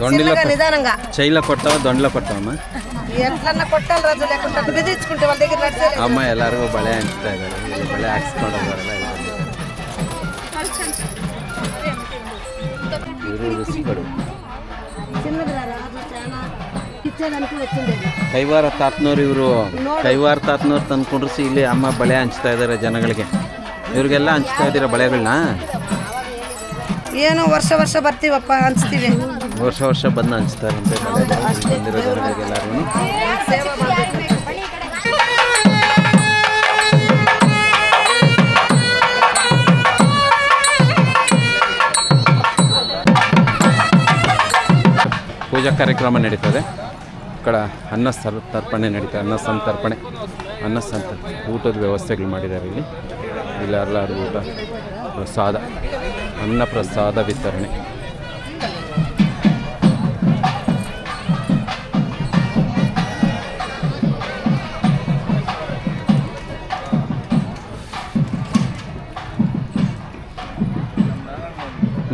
దొండిలో చిన్నగా నిదానంగా చైల కొట్టావా దొండలో కొట్టావమ్మా ఎట్లన్నా కొట్టాలి రాజు లేకుంటే బెదిరించుకుంటే వాళ్ళ దగ్గర నడిచేది ಅಮ್ಮ ಎಲ್ಲರಿಗೂ ಬಳೆ ಹಂಚ್ತಾ ಇದ್ದಾರೆ ಇಲ್ಲಿ ಬಳೆ ಹಾಕ್ಸ್ಕೊಂಡು ಹೋಗೋರೆಲ್ಲ ಇವರು ಋಷಿಗಳು చిన్నది రా రాజు చాలా ఇచ్చేదానికి వచ్చింది ಕೈವಾರ ತಾತ್ನವ್ರು ಇವರು ಕೈವಾರ ತಾತ್ನವ್ರು ತಂದ್ಕೊಂಡ್ರು ಇಲ್ಲಿ ಅಮ್ಮ ಬಳೆ ಹಂಚ್ತಾ ಇದ್ದಾರೆ ಜನಗಳಿಗೆ ಇವ್ರಿಗೆಲ್ಲ ಹಂಚ್ತಾ ಇದ್ದೀರಾ ಬಳೆಗಳನ್ನ ಏನೋ ವರ್ಷ ವರ್ಷ ಬರ್ತೀವಪ್ಪ ಹಂಚ್ತೀವಿ ವರ್ಷ ವರ್ಷ ಬಂದು ಹಂಚ್ತಾರೆ ಅಂತ ಜನಗಳಿಗೆಲ್ಲರೂ ಪೂಜಾ ಕಾರ್ಯಕ್ರಮ ನಡೀತದೆ. ಕಡೆ ಅನ್ನ ಸರ್ ತರ್ಪಣೆ ನಡೀತದೆ. ಅನ್ನ ಸಂತರ್ಪಣೆ. ಅನ್ನ ಸಂತ ಊಟದ ವ್ಯವಸ್ಥೆಗಳು ಮಾಡಿದ್ದಾರೆ ಇಲ್ಲಿ. ಇಲ್ಲಿ ಎಲ್ಲರೂ ಊಟ ಪ್ರಸಾದ. ಅನ್ನ ಪ್ರಸಾದ ವಿತರಣೆ.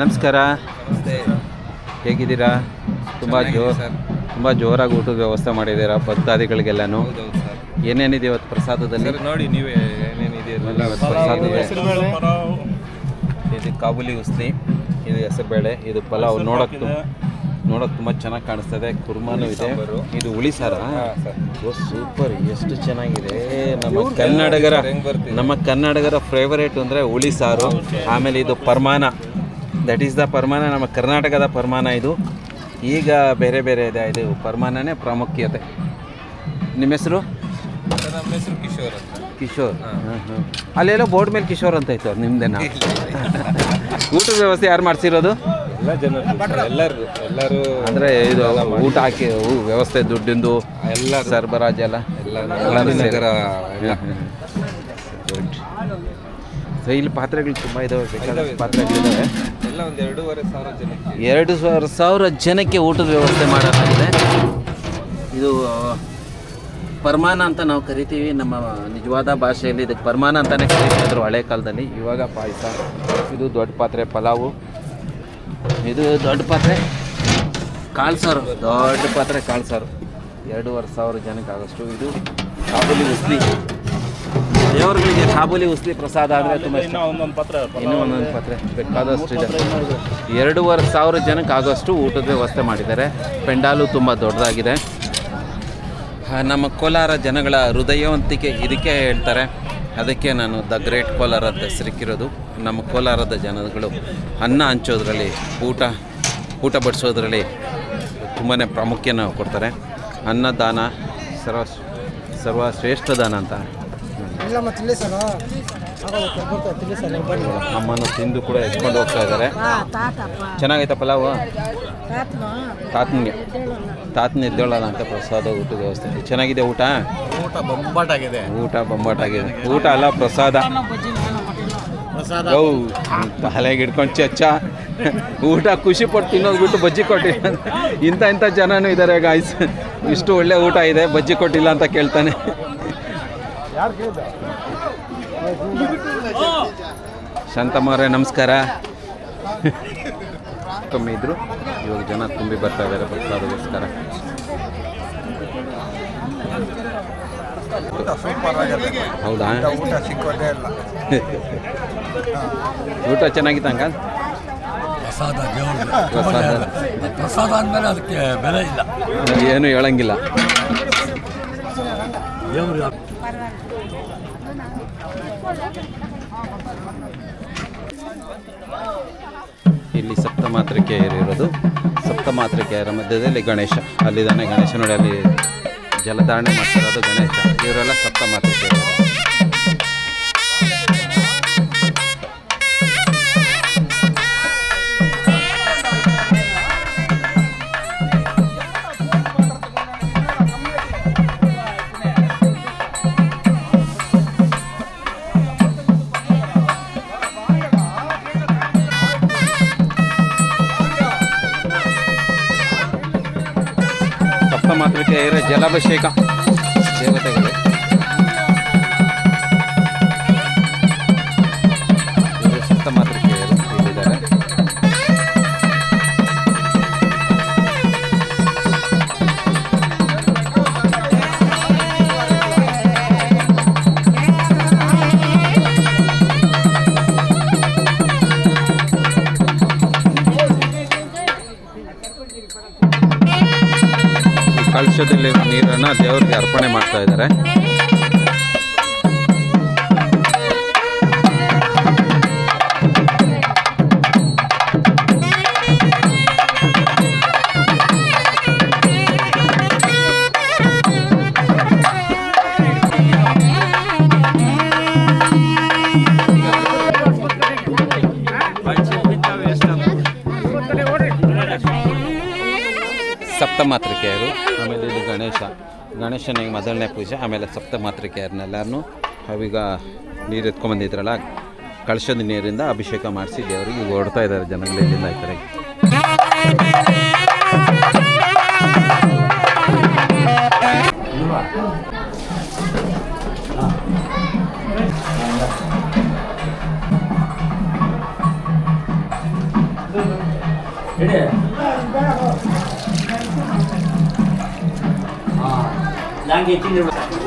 ನಮಸ್ಕಾರ. ಹೇಗಿದ್ದೀರಾ? ತುಂಬ ಜೋ ತುಂಬ ಜೋರಾಗಿ ಊಟದ ವ್ಯವಸ್ಥೆ ಮಾಡಿದ್ದೀರಾ ಭಕ್ತಾದಿಗಳಿಗೆಲ್ಲನೂ ಏನೇನಿದೆ ಇವತ್ತು ಪ್ರಸಾದದಲ್ಲಿ? ನೋಡಿ ನೀವೇ ಏನೇನಿದೆ ಇದೆ. ಇದು ಕಾಬೂಲಿ ಉಸ್ಲಿ ಇದು ಹೆಸರುಬೇಳೆ ಇದು ಪಲಾವ್ ನೋಡೋಕ್ಕೆ ನೋಡೋಕೆ ತುಂಬ ಚೆನ್ನಾಗಿ ಕಾಣಿಸ್ತದೆ ಕುರ್ಮಾನು ಇದೆ. ಇದು ಹುಳಿ ಸಾರ? ಸೂಪರ್ ಎಷ್ಟು ಚೆನ್ನಾಗಿದೆ. ನಮ್ಮ ಕನ್ನಡಿಗರ ನಮ್ಮ ಕನ್ನಡಿಗರ ಫೇವರೇಟ್ ಅಂದರೆ ಹುಳಿ ಸಾರು. ಆಮೇಲೆ ಇದು ಪರ್ಮಾನ. ದಟ್ ಈಸ್ ದ ಪರ್ಮಾನ ನಮ್ಮ ಕರ್ನಾಟಕದ ಪರ್ಮಾನ ಇದು. ಈಗ ಬೇರೆ ಬೇರೆ ಇದೆ ಇದು ಪರ್ಮಾನನೇ ಪ್ರಾಮುಖ್ಯತೆ. ನಿಮ್ಮ ಹೆಸರು? ನಮ್ಮ ಹೆಸರು ಕಿಶೋರ್ ಅಂತ. ಕಿಶೋರ್. ಹಾಂ. ಹಾಂ ಅಲ್ಲೆಲ್ಲೋ ಬೋರ್ಡ್ ಮೇಲೆ ಕಿಶೋರ್ ಅಂತ ಇತ್ತು ಅವ್ರು ನಿಮ್ದೇನಾ ಊಟದ ವ್ಯವಸ್ಥೆ ಯಾರು ಮಾಡಿಸಿರೋದು? ಎಲ್ಲ ಜನರು. ಎಲ್ಲರೂ ಅಂದರೆ ಇದು ಊಟ ಹಾಕಿ ಊ- ವ್ಯವಸ್ಥೆ ದುಡ್ಡಿಂದು ಎಲ್ಲ ಸರಬರಾಜು ಎಲ್ಲ. ಎಲ್ಲ ಎಲ್ಲರೂ. ನಗರ ಸೊ ಇಲ್ಲಿ ಪಾತ್ರೆಗಳು ತುಂಬ ಇದಾವೆ ಬೇಕಾದಷ್ಟು ಪಾತ್ರೆಗಳಿದ್ದಾವೆ ಒಂದು ಎರಡು ಸಾವಿರ ಸಾವಿರ ಜನಕ್ಕೆ ಊಟದ ವ್ಯವಸ್ಥೆ ಮಾಡಲಾಗಿದೆ. ಇದು ಪರ್ಮಾನ ಅಂತ ನಾವು ಕರಿತೀವಿ. ನಮ್ಮ ನಿಜವಾದ ಭಾಷೆಯಲ್ಲಿ ಇದಕ್ಕೆ ಪರಮಾನ ಅಂತಲೇ ಕರಿತಿದ್ರು ಹಳೆ ಕಾಲದಲ್ಲಿ ಇವಾಗ ಪಾಯಸ, ಇದು ದೊಡ್ಡ ಪಾತ್ರೆ, ಪಲಾವು. ಇದು ದೊಡ್ಡ ಪಾತ್ರೆ ಕಾಳು ಸಾರು. ದೊಡ್ಡ ಪಾತ್ರೆ ಕಾಳು ಸಾರು. ಎರಡೂವರೆ ಸಾವಿರ ಜನಕ್ಕೆ ಆಗೋಷ್ಟು ಇದು, ಕಾಬೂಲಿ ಉಸ್ಲಿ. ದೇವರುಗಳಿಗೆ ಕಾಬೂಲಿ ಉಸ್ಲಿ ಪ್ರಸಾದ ಅಂದರೆ ತುಂಬ ಇಷ್ಟ. ಒಂದೊಂದು ಪತ್ರ ಇನ್ನೂ ಒಂದೊಂದು ಪಾತ್ರೆ ಬೇಕಾದಷ್ಟು ಇದೆ ಎರಡೂವರೆ ಸಾವಿರ ಜನಕ್ಕೆ ಆಗೋಷ್ಟು ಊಟದ ವ್ಯವಸ್ಥೆ ಮಾಡಿದ್ದಾರೆ. ಪೆಂಡಾಲು ತುಂಬ ದೊಡ್ಡದಾಗಿದೆ. ನಮ್ಮ ಕೋಲಾರ ಜನಗಳ ಹೃದಯವಂತಿಕೆ ಇದಕ್ಕೆ ಹೇಳ್ತಾರೆ. ಅದಕ್ಕೆ ನಾನು ದ ಗ್ರೇಟ್ ಕೋಲಾರ ಅಂತ ಹೆಸರಿಕ್ಕಿರೋದು ನಮ್ಮ ಕೋಲಾರದ ಜನಗಳು ಅನ್ನ ಹಂಚೋದ್ರಲ್ಲಿ ಊಟ ಊಟ ಬಡಿಸೋದ್ರಲ್ಲಿ ತುಂಬಾ ಪ್ರಾಮುಖ್ಯನ ಕೊಡ್ತಾರೆ. ಅನ್ನದಾನ ಸರ್ವ ಸರ್ವಶ್ರೇಷ್ಠ ದಾನ ಅಂತ. ಇಲ್ಲ ಮತ್ತೆ ಇಲ್ಲಿ ಸರ್ ತಿಳಿ ಸರ್ ಬನ್ನಿ. ಅಮ್ಮನ ತಿಂದು ಕೂಡ ಎತ್ಕೊಂಡು ಹೋಗ್ತಾ ಇದ್ದಾರೆ. ಚೆನ್ನಾಗೈತ ಪಲಾವ್ ಪಲಾವು ತಾತ್ನ ತಾತನಿಗೆ. ತಾತನ ಎದ್ದೇಳಲ್ಲ ಅಂತ ಪ್ರಸಾದ ಊಟದ ವ್ಯವಸ್ಥೆ ಚೆನ್ನಾಗಿದೆ ಊಟ? ಊಟ ಬೊಂಬಾಟಾಗಿದೆ. ಊಟ ಬೊಂಬಾಟಾಗಿದೆ. ಊಟ ಅಲ್ಲ ಪ್ರಸಾದ. ಹೌ ತಲೆಗೆ ಹಿಡ್ಕೊಂಡು ಚಚ್ಚ ಊಟ ಖುಷಿ ಪಟ್ಟು ತಿನ್ನೋದು ಬಿಟ್ಟು ಬಜ್ಜಿ ಕೊಟ್ಟಿಲ್ಲ ಇಂಥ ಇಂಥ ಜನನೂ ಇದ್ದಾರೆ ಗಾಯ್ಸ್ ಇಷ್ಟು ಒಳ್ಳೆ ಊಟ ಇದೆ ಬಜ್ಜಿ ಕೊಟ್ಟಿಲ್ಲ ಅಂತ ಕೇಳ್ತಾನೆ. ಶಾಂತಮ್ಮವ್ರೆ ನಮಸ್ಕಾರ. ಕಮ್ಮಿ ಇದ್ರು. ಇವಾಗ ಜನ ತುಂಬಿ ಬರ್ತಾ ಇದಾರೆ ಭಕ್ತಾದಗೋಸ್ಕರ. ಹೌದಾ? ಊಟ ಸಿಕ್ಕೋದೇ ಇಲ್ಲ ಊಟ ಚೆನ್ನಾಗಿತ್ತು ಹಂಗ ಪ್ರಸಾದ ದೇವ್ರದ್ದು ಪ್ರಸಾದ. ಪ್ರಸಾದ ಅಂದಮೇಲೆ ಅದಕ್ಕೆ ಬೆಲೆ ಇಲ್ಲ. ಏನು ಹೇಳಂಗಿಲ್ಲ. ದೇವ್ರು ಇಲ್ಲಿ ಸಪ್ತಮಾತೃಕೆಯರಿರೋದು ಸಪ್ತಮಾತೃಕೆಯರ ಮಧ್ಯದಲ್ಲಿ ಗಣೇಶ. ಅಲ್ಲಿದ್ದಾನೆ ಗಣೇಶ ನೋಡಿ ಅಲ್ಲಿ ಜಲಧಾರಣೆ ಮಾಡ್ತಿರೋದು ಗಣೇಶ. ಇವರೆಲ್ಲ ಸಪ್ತಮಾತೃಕೆಯರು ಸಪ್ತಮಾತೃಕೆಯರ ಜಲಾಭಿಷೇಕ ಕಳಶದಲ್ಲಿ ನೀರನ್ನು ದೇವರಿಗೆ ಅರ್ಪಣೆ ಮಾಡ್ತಾ ಇದ್ದಾರೆ. ಗಣೇಶನಿಗೆ ಮೊದಲನೇ ಪೂಜೆ, ಆಮೇಲೆ ಸಪ್ತ ಸಪ್ತಮಾತೃಕೆಯರನ್ನೆಲ್ಲರನ್ನೂ ಅವೀಗ ನೀರು ಎತ್ಕೊಂಡ್ಬಂದಿದ್ರಲ್ಲ ಕಳಶದ ನೀರಿಂದ ಅಭಿಷೇಕ ಮಾಡಿಸಿ ದೇವರಿಗೆ ಓಡ್ತಾ ಇದ್ದಾರೆ ಜನಗಳು ಇಲ್ಲಿಂದ ಈ ಕಡೆಗೆ. ধন্যবাদ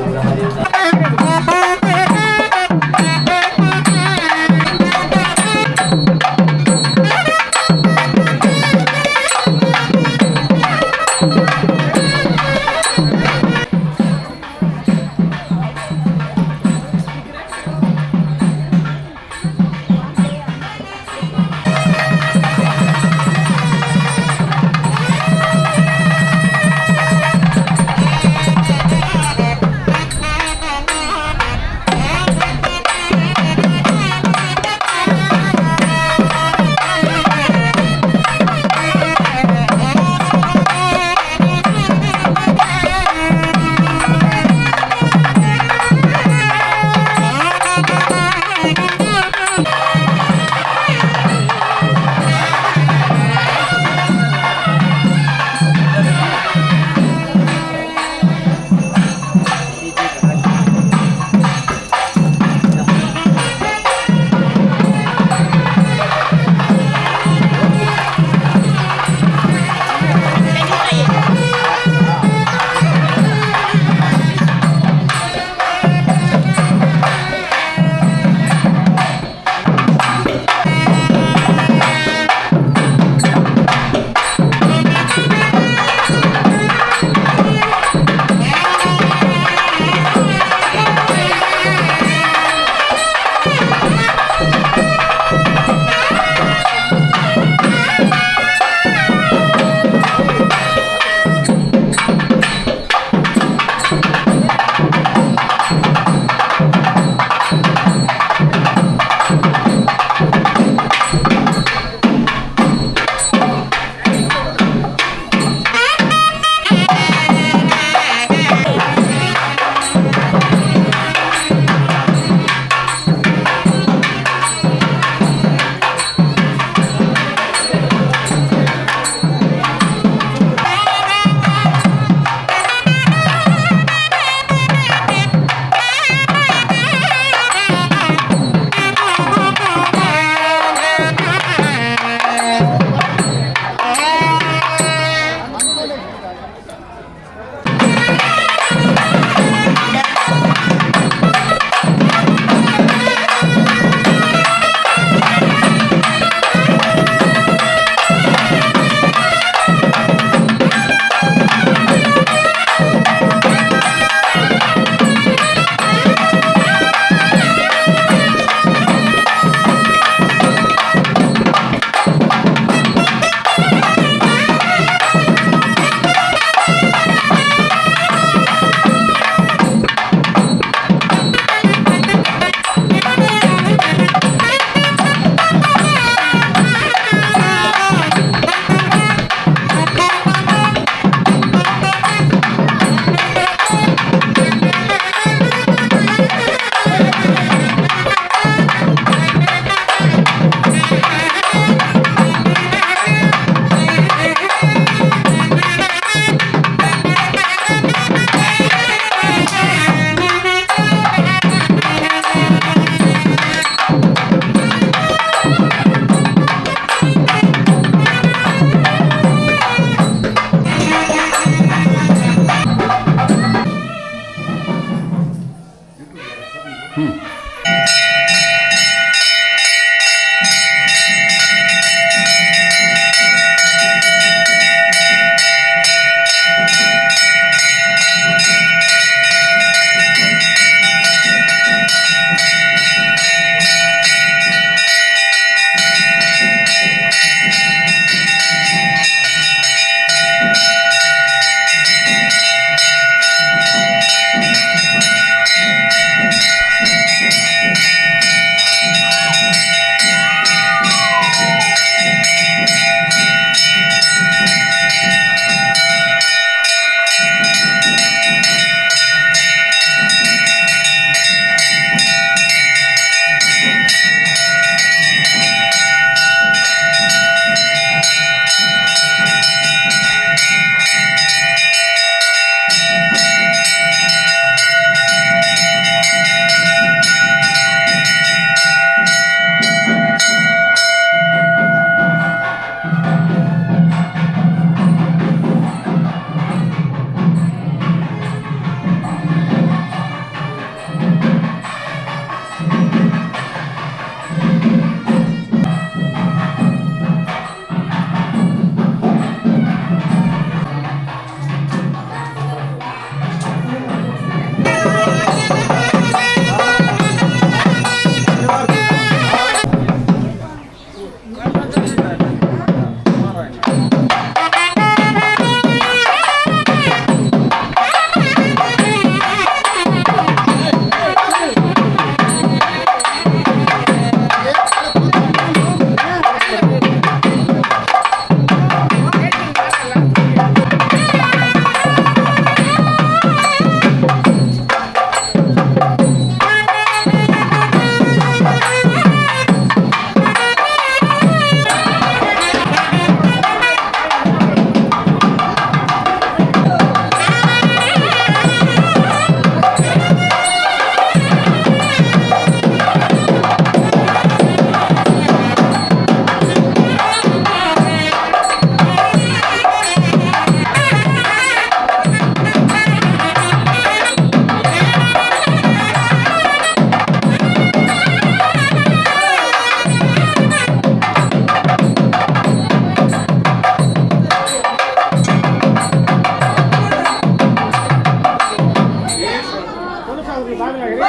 嗯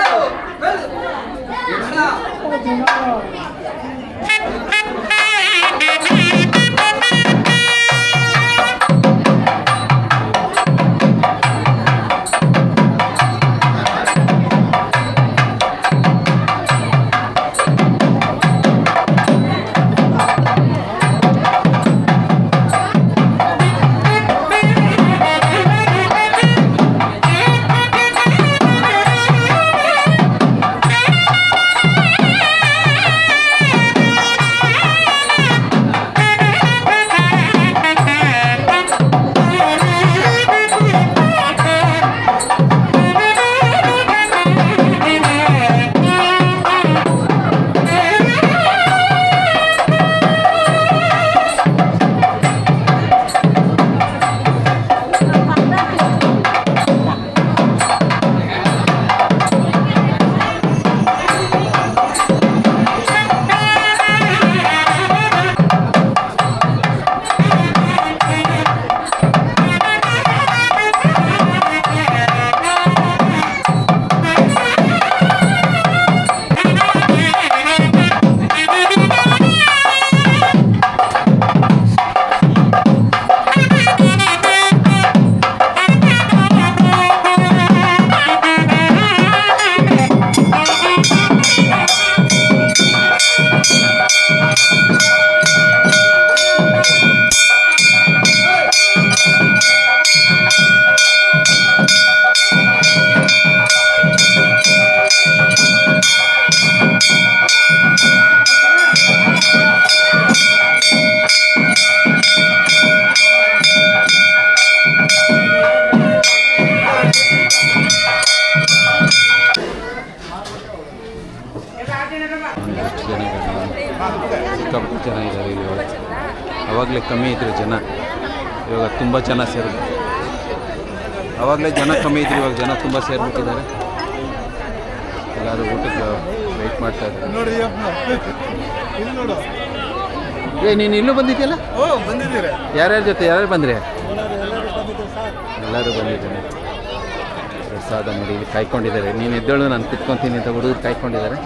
好的 ತುಂಬ ಜನ ಸೇರಿದ್ರು. ಅವಾಗಲೇ ಜನ ಕಮ್ಮಿ ಇದ್ರು ಇವಾಗ ಜನ ತುಂಬ ಸೇರಿಬಿಟ್ಟಿದ್ದಾರೆ. ಎಲ್ಲರೂ ಊಟಕ್ಕೆ ವೆಯ್ಟ್ ಮಾಡ್ತಾ ಇದ್ದಾರೆ. ಏ ನೀನು ಇಲ್ಲೂ ಬಂದಿದ್ದೀರಿ. ಯಾರ್ಯಾರ ಜೊತೆ ಯಾರ್ಯಾರು ಬಂದ್ರಿ? ಎಲ್ಲರೂ ಬಂದಿದ್ದೀನಿ ಪ್ರಸಾದ ನೋಡಿ ಇಲ್ಲಿ ಕಾಯ್ಕೊಂಡಿದ್ದಾರೆ. ನೀನು ಎದ್ದೇಳು ನಾನು ಕುತ್ಕೊತೀನಿ ಅಂತ ಹುಡುಗರು ಕಾಯ್ಕೊಂಡಿದ್ದಾರೆ.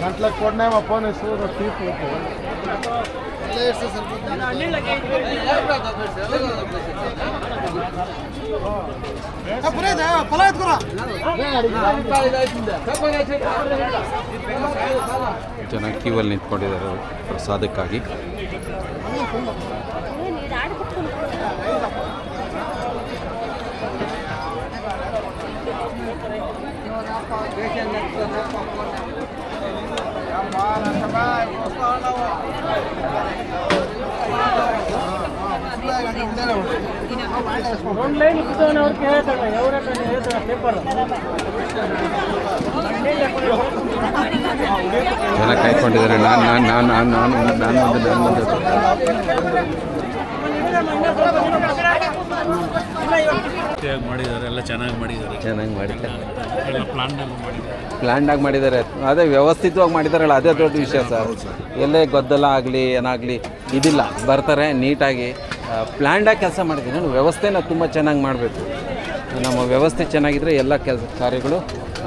ಗಂಟ್ಲ ಕೊಡ್ನೇ ಫೋನ್ ಹೆಸರು ತೀರ್ಪು ಫಲ ಜನ ಕ್ಯೂವಲ್ಲಿ ನಿಂತ್ಕೊಂಡಿದ್ದಾರೆ ಪ್ರಸಾದಕ್ಕಾಗಿ. ಜನ ಕಾಯ್ಕೊಂಡಿದ್ದಾರೆ. ನಾನು ನಾನು ನಾನು ನಾನು ನಾನು ನಾನು ಒಂದು ನಾನು ಒಂದು. ಮಾಡಿದ್ದಾರೆ ಎಲ್ಲ ಚೆನ್ನಾಗಿ ಮಾಡಿದ್ದಾರೆ. ಚೆನ್ನಾಗಿ ಮಾಡಿದ್ದಾರೆ. ಪ್ಲಾನ್ ಮಾಡಿದ್ದಾರೆ. ಪ್ಲ್ಯಾಂಡಾಗಿ ಮಾಡಿದ್ದಾರೆ. ಅದೇ ವ್ಯವಸ್ಥಿತವಾಗಿ ಮಾಡಿದಾರಲ್ಲ ಅದೇ ದೊಡ್ಡ ವಿಷಯ ಸರ್. ಎಲ್ಲೇ ಗದ್ದಲ ಆಗಲಿ ಏನಾಗಲಿ ಇದಿಲ್ಲ. ಬರ್ತಾರೆ ನೀಟಾಗಿ. ಪ್ಲ್ಯಾಂಡಾಗಿ ಕೆಲಸ ಮಾಡಿದ್ದೀನಿ. ನಾನು ವ್ಯವಸ್ಥೆನ ತುಂಬ ಚೆನ್ನಾಗಿ ಮಾಡಬೇಕು. ನಮ್ಮ ವ್ಯವಸ್ಥೆ ಚೆನ್ನಾಗಿದ್ದರೆ ಎಲ್ಲ ಕೆಲಸ ಕಾರ್ಯಗಳು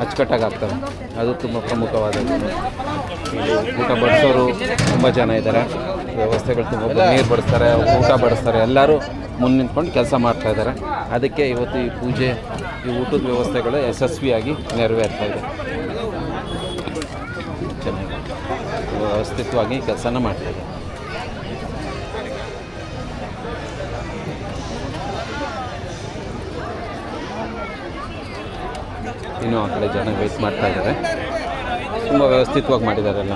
ಅಚ್ಚುಕಟ್ಟಾಗಿ ಆಗ್ತವೆ ಅದು ತುಂಬ ಪ್ರಮುಖವಾದದ್ದು ಊಟ ಬಡಿಸೋರು ತುಂಬ ಜನ ಇದ್ದಾರೆ. ವ್ಯವಸ್ಥೆಗಳು ತುಂಬ ನೀರು ಬಡಿಸ್ತಾರೆ, ಊಟ ಬಡಿಸ್ತಾರೆ. ಎಲ್ಲರೂ ಮುಂದೆ ನಿಂತ್ಕೊಂಡು ಕೆಲಸ ಮಾಡ್ತಾ ಇದ್ದಾರೆ. ಅದಕ್ಕೆ ಇವತ್ತು ಈ ಪೂಜೆ, ಈ ಊಟದ ವ್ಯವಸ್ಥೆಗಳು ಯಶಸ್ವಿಯಾಗಿ ನೆರವೇರ್ತಾ ಇದೆ. ಚೆನ್ನಾಗಿ ವ್ಯವಸ್ಥಿತವಾಗಿ ಕೆಲಸನ ಮಾಡ್ತಾಯಿದ್ದಾರೆ ಇನ್ನೂ ಆ ಕಡೆ ಜನ ವೆಯ್ಟ್ ಮಾಡ್ತಾ ಇದ್ದಾರೆ. ತುಂಬ ವ್ಯವಸ್ಥಿತವಾಗಿ ಮಾಡಿದ್ದಾರೆ ಎಲ್ಲ.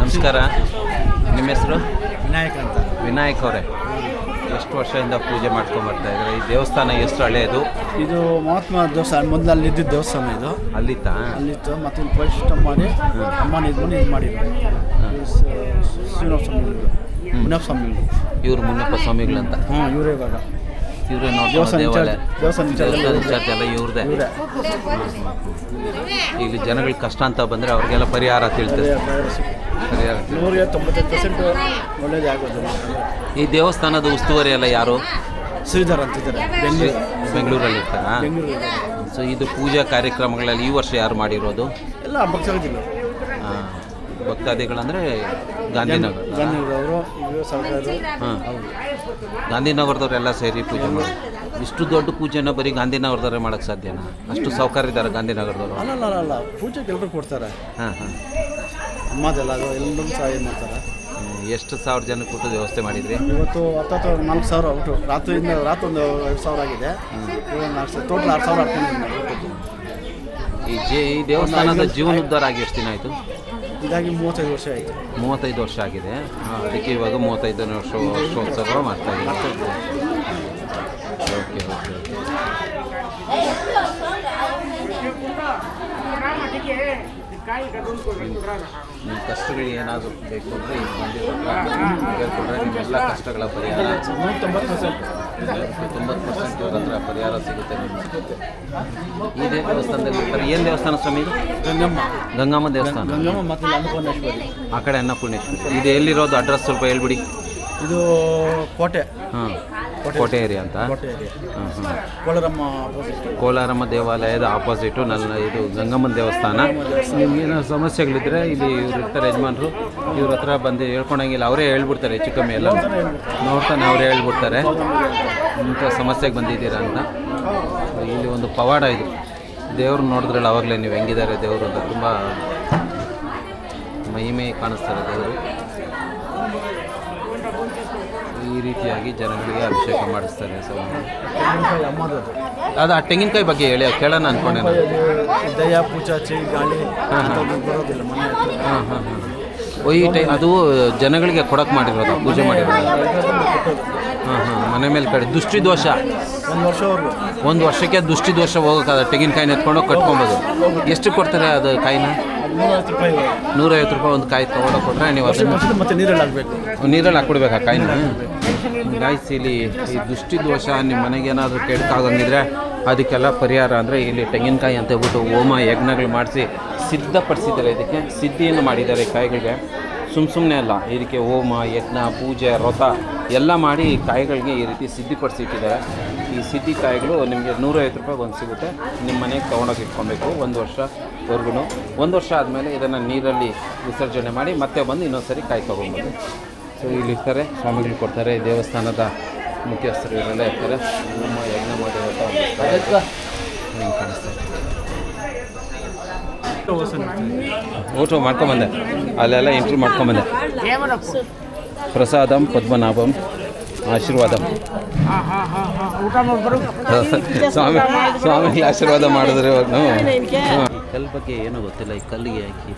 ನಮಸ್ಕಾರ. ನಿಮ್ಮ ಹೆಸರು? ವಿನಾಯಕ ಅಂತ. ವಿನಾಯಕ್ ಅವರೇ. ಎಷ್ಟು ವರ್ಷದಿಂದ ಪೂಜೆ ಮಾಡ್ಕೊಂಡು ಬರ್ತಾ ಇದ್ದಾರೆ? ಈ ದೇವಸ್ಥಾನ ಎಷ್ಟು ಹಳೆಯದು ಇದು ಮಹಾತ್ಮ ದೇವಸ್ಥಾನ ಮೊದಲು ಅಲ್ಲಿ ಇದ್ದಿದ್ದ ದೇವಸ್ಥಾನ ಇದು. ಅಲ್ಲಿತ್ತಾ? ಅಲ್ಲಿತ್ತು ಮತ್ತೆ ಇಲ್ಲಿ ಪರಿಶಿಷ್ಟ ಮಾಡಿ ಅಮ್ಮನ ಇದ್ಕೊಂಡು ಇದು ಮಾಡಿದ್ರು. ಶ್ರೀನಿವಾಸ ಸ್ವಾಮಿಗಳು ಮುನಿಯಪ್ಪ ಸ್ವಾಮಿಗಳು ಇವರು ಮುನ್ನಪ್ಪ ಸ್ವಾಮಿಗಳಂತ? ಹ್ಞೂ ಇವರೇ ಇವಾಗ. ಇವರೇ ನೋಡಿ ದೇವಸ್ಥಾನ ದೇವಾಲಯ ದೇವಸ್ಥಾನ ಇನ್ಚಾರ್ಜ್ ಎಲ್ಲ ಇವ್ರದೇ. ಇಲ್ಲಿ ಜನಗಳಿಗೆ ಕಷ್ಟ ಅಂತ ಬಂದರೆ ಅವ್ರಿಗೆಲ್ಲ ಪರಿಹಾರ ತಿಳ್ತದೆ. ಪರಿಹಾರ ತಿಳ್ತದೆ. ನೂರ ತೊಂಬತ್ತೈದು ಪರ್ಸೆಂಟ್ ಒಳ್ಳೇದೇ ಆಗೋದು. ಈ ದೇವಸ್ಥಾನದ ಉಸ್ತುವಾರಿ ಎಲ್ಲ ಯಾರು? ಶ್ರೀಧರ್ ಅಂತಿದ್ದಾರೆ. ಬೆಂಗಳೂರು. ಬೆಂಗಳೂರಲ್ಲಿ ಇರ್ತಾರಾ ಸೊ ಇದು ಪೂಜಾ ಕಾರ್ಯಕ್ರಮಗಳಲ್ಲಿ ಈ ವರ್ಷ ಯಾರು ಮಾಡಿರೋದು? ಎಲ್ಲ ಭಕ್ತರಿದ್ದಿಲ್ಲ ಆ, ಭಕ್ತಾದಿಗಳಂದರೆ ಗಾಂಧಿನಗರ. ಹಾಂ. ಗಾಂಧಿನಗರದವರೆಲ್ಲ ಸೇರಿ ಪೂಜೆ ಮಾಡಿ. ಇಷ್ಟು ದೊಡ್ಡ ಪೂಜೆನ ಬರೀ ಗಾಂಧಿನಗರದವ್ರೆ ಮಾಡೋಕ್ಕೆ ಸಾಧ್ಯನಾ? ಅಷ್ಟು ಸೌಕರ್ಯ ಇದ್ದಾರೆ ಗಾಂಧಿನಗರದವರು. ಅಲ್ಲ ಅಲ್ಲ ಅಲ್ಲ ಪೂಜೆಗೆ ಎಲ್ಲರೂ ಕೊಡ್ತಾರೆ. ಹಾಂ ಹಾಂ. ಅಮ್ಮದೆಲ್ಲ ಎಲ್ಲರೂ ಸಹಾಯ ಮಾಡ್ತಾರೆ. ಎಷ್ಟು ಸಾವಿರ ಜನಕ್ಕೆ ಕೊಟ್ಟು ವ್ಯವಸ್ಥೆ ಮಾಡಿದ್ರಿ? ಇವತ್ತು ಹತ್ತತ್ತು ನಾಲ್ಕು ಸಾವಿರ ಔಟು ರಾತ್ರಿಯಿಂದ ರಾತ್ರಿ ಒಂದು ಎರಡು ಸಾವಿರ ಆಗಿದೆ. ಟೋಟಲ್ ಆರು ಸಾವಿರ ಈ ಜೇ ಈ ದೇವಸ್ಥಾನದ ಜೀವನೋದ್ಧಾರ ಆಗಿ ಎಷ್ಟು ದಿನ ಆಯಿತು? ಇದಾಗಿ ಮೂವತ್ತೈದು ವರ್ಷ ಆಯಿತು. ಮೂವತ್ತೈದು ವರ್ಷ ಆಗಿದೆ. ಅದಕ್ಕೆ ಇವಾಗ ಮೂವತ್ತೈದನೇ ವರ್ಷ ವರ್ಷೋತ್ಸವ ಮಾಡ್ತಾ ಇದ್ದೀವಿ ಓಕೆ ಓಕೆ ನಿಮ್ಮ ಕಷ್ಟಗಳು ಏನಾದರೂ ಬೇಕು ಅಂದರೆ ಈಗ ಬಂದಿರೋ ನಿಮ್ಮೆಲ್ಲ ಕಷ್ಟಗಳ ಪರಿಹಾರ. ನೂರ ತೊಂಬತ್ತು ಪರ್ಸೆಂಟ್ ಇವ್ರ ಹತ್ರ ಪರಿಹಾರ ಸಿಗುತ್ತೆ ಈ ಇದೇ ದೇವಸ್ಥಾನದಲ್ಲಿ ಇರ್ತಾರೆ ಏನು ದೇವಸ್ಥಾನ ಸ್ವಾಮಿ ಗಂಗಮ್ಮ. ಗಂಗಮ್ಮ ದೇವಸ್ಥಾನ. ಗಂಗಮ್ಮ ಮತ್ತು ಅನ್ನಪೂರ್ಣೇಶ್ವರಿ. ಆ ಕಡೆ ಅನ್ನಪೂರ್ಣೇಶ್ವರಿ. ಇದು ಎಲ್ಲಿರೋದು? ಅಡ್ರೆಸ್ ಸ್ವಲ್ಪ ಹೇಳ್ಬಿಡಿ. ಇದು ಕೋಟೆ. ಹಾಂ. ಕೋಟೆ ಏರಿಯಾ ಅಂತ? ಕೋಟೆ ಹಾಂ ಹಾಂ ಕೋಲಾರಮ್ಮ ಕೋಲಾರಮ್ಮ ದೇವಾಲಯದ ಆಪೋಸಿಟು ನನ್ನ ಇದು ಗಂಗಮ್ಮನ ದೇವಸ್ಥಾನ. ನಿಮ್ಗೇನೋ ಸಮಸ್ಯೆಗಳಿದ್ರೆ ಇಲ್ಲಿ ಇವ್ರು ಇರ್ತಾರೆ ಯಜಮಾನ್ರು. ಇವ್ರ ಹತ್ರ ಬಂದು ಹೇಳ್ಕೊಂಡಂಗಿಲ್ಲ ಅವರೇ ಹೇಳ್ಬಿಡ್ತಾರೆ ಹೆಚ್ಚು ಕಮ್ಮಿ ಎಲ್ಲ. ನೋಡ್ತಾನೆ ಅವರೇ ಹೇಳ್ಬಿಡ್ತಾರೆ. ಇಂಥ ಸಮಸ್ಯೆಗೆ ಬಂದಿದ್ದೀರಾ ಅಂತ. ಇಲ್ಲಿ ಒಂದು ಪವಾಡ ಇದು. ದೇವ್ರು ನೋಡಿದ್ರಲ್ಲ ಅವಾಗಲೇ ನೀವು ಹೆಂಗಿದ್ದಾರೆ ದೇವರು ಅಂತ. ತುಂಬ ಮಹಿಮೆ ಕಾಣಿಸ್ತಾರೆ ದೇವರು ಈ ರೀತಿಯಾಗಿ ಜನಗಳಿಗೆ ಅಭಿಷೇಕ ಮಾಡಿಸ್ತಾರೆ. ಅದು. ಆ ತೆಂಗಿನಕಾಯಿ ಬಗ್ಗೆ ಹೇಳಿ, ಕೇಳೋಣ ಅನ್ಕೊಂಡೆ ನಾನು ದಯ ಗಾಳಿ ಬರೋದಿಲ್ಲ ಮನೆ ಹಾಂ ಹಾಂ. ಹಾಂ ಈ ಟೈಮ್ ಅದು ಜನಗಳಿಗೆ ಕೊಡಕ್ಕೆ ಮಾಡಿರೋದು ಪೂಜೆ ಮಾಡಿರೋದು. ಹಾಂ ಹಾಂ, ಮನೆ ಮೇಲೆ ಕಡೆ ದುಷ್ಟಿದೋಷ ಒಂದು ವರ್ಷ ಒಂದು ವರ್ಷಕ್ಕೆ ದುಷ್ಟಿ ದೋಷ ಹೋಗೋಕ್ಕಾದ ತೆಂಗಿನಕಾಯಿನ ಎತ್ಕೊಂಡು ಕಟ್ಕೊಬೋದು. ಎಷ್ಟು ಕೊಡ್ತಾರೆ ಅದು ಕಾಯಿನ? ನೂರೈವತ್ತು ರೂಪಾಯಿ ನೂರೈವತ್ತು ರೂಪಾಯಿ ಒಂದು ಕಾಯಿ ತಗೊಂಡು ಕೊಟ್ಟರೆ ನೀವು ಅದನ್ನು ಮತ್ತೆ ನೀರಲ್ಲಿ ಹಾಕಬೇಕು. ನೀರಲ್ಲಿ ಹಾಕ್ಬಿಡ್ಬೇಕಾ ಕಾಯಿನ? ಗಾಯ್ಸ್ ಇಲ್ಲಿ ಈ ದೃಷ್ಟಿ ದೋಷ ನಿಮ್ಮ ಮನೆಗೆ ಏನಾದರೂ ಕೆಡಕಾಗಂಗಿದ್ರೆ ಅದಕ್ಕೆಲ್ಲ ಪರಿಹಾರ ಅಂದರೆ ಇಲ್ಲಿ ತೆಂಗಿನಕಾಯಿ ಅಂತ ಹೇಳ್ಬಿಟ್ಟು ಹೋಮ ಯಜ್ಞಗಳು ಮಾಡಿಸಿ ಸಿದ್ಧಪಡಿಸಿದ್ದಾರೆ ಇದಕ್ಕೆ. ಸಿದ್ಧಿಯನ್ನು ಮಾಡಿದ್ದಾರೆ ಕಾಯಿಗಳಿಗೆ. ಸುಮ್ಮ ಸುಮ್ಮನೆ ಅಲ್ಲ ಇದಕ್ಕೆ ಹೋಮ ಯಜ್ಞ ಪೂಜೆ ವ್ರತ ಎಲ್ಲ ಮಾಡಿ ಕಾಯಿಗಳಿಗೆ ಈ ರೀತಿ ಸಿದ್ಧಿಪಡಿಸಿಟ್ಟಿದ್ದಾರೆ ಈ ಸಿದ್ಧಿ ಕಾಯಿಗಳು ನಿಮಗೆ ನೂರೈವತ್ತು ರೂಪಾಯಿ ಒಂದು ಸಿಗುತ್ತೆ. ನಿಮ್ಮ ಮನೆಗೆ ತೊಗೊಂಡೋಗಿ ಇಟ್ಕೊಬೇಕು. ಒಂದು ವರ್ಷವರೆಗೂ ಒಂದು ವರ್ಷ ಆದಮೇಲೆ ಇದನ್ನು ನೀರಲ್ಲಿ ವಿಸರ್ಜನೆ ಮಾಡಿ ಮತ್ತೆ ಬಂದು ಇನ್ನೊಂದು ಸರಿ ಕಾಯಿ ತೊಗೊಬೋದು. ಸೊ ಇಲ್ಲಿ ಇರ್ತಾರೆ. ಸ್ವಾಮಿಗಳು ಕೊಡ್ತಾರೆ. ದೇವಸ್ಥಾನದ ಮುಖ್ಯಸ್ಥರು ಇವರೆಲ್ಲ ಇರ್ತಾರೆ. ಹೋಮ ಯಜ್ಞ ಮಾಡಿ ಓಟೋ ಮಾಡ್ಕೊಂಬಂದೆ. ಅಲ್ಲೆಲ್ಲ ಎಂಟ್ರಿ ಮಾಡ್ಕೊಂಬಂದೆ. ಪ್ರಸಾದಂ, ಪದ್ಮನಾಭಂ, ಆಶೀರ್ವಾದಂ. ಸ್ವಾಮಿ ಸ್ವಾಮಿ ಆಶೀರ್ವಾದ ಮಾಡಿದ್ರೆ ಇವಾಗ ಕಲ್ ಬಗ್ಗೆ ಏನೂ ಗೊತ್ತಿಲ್ಲ ಈ ಕಲ್ಲಿಗೆ ಹಾಕಿ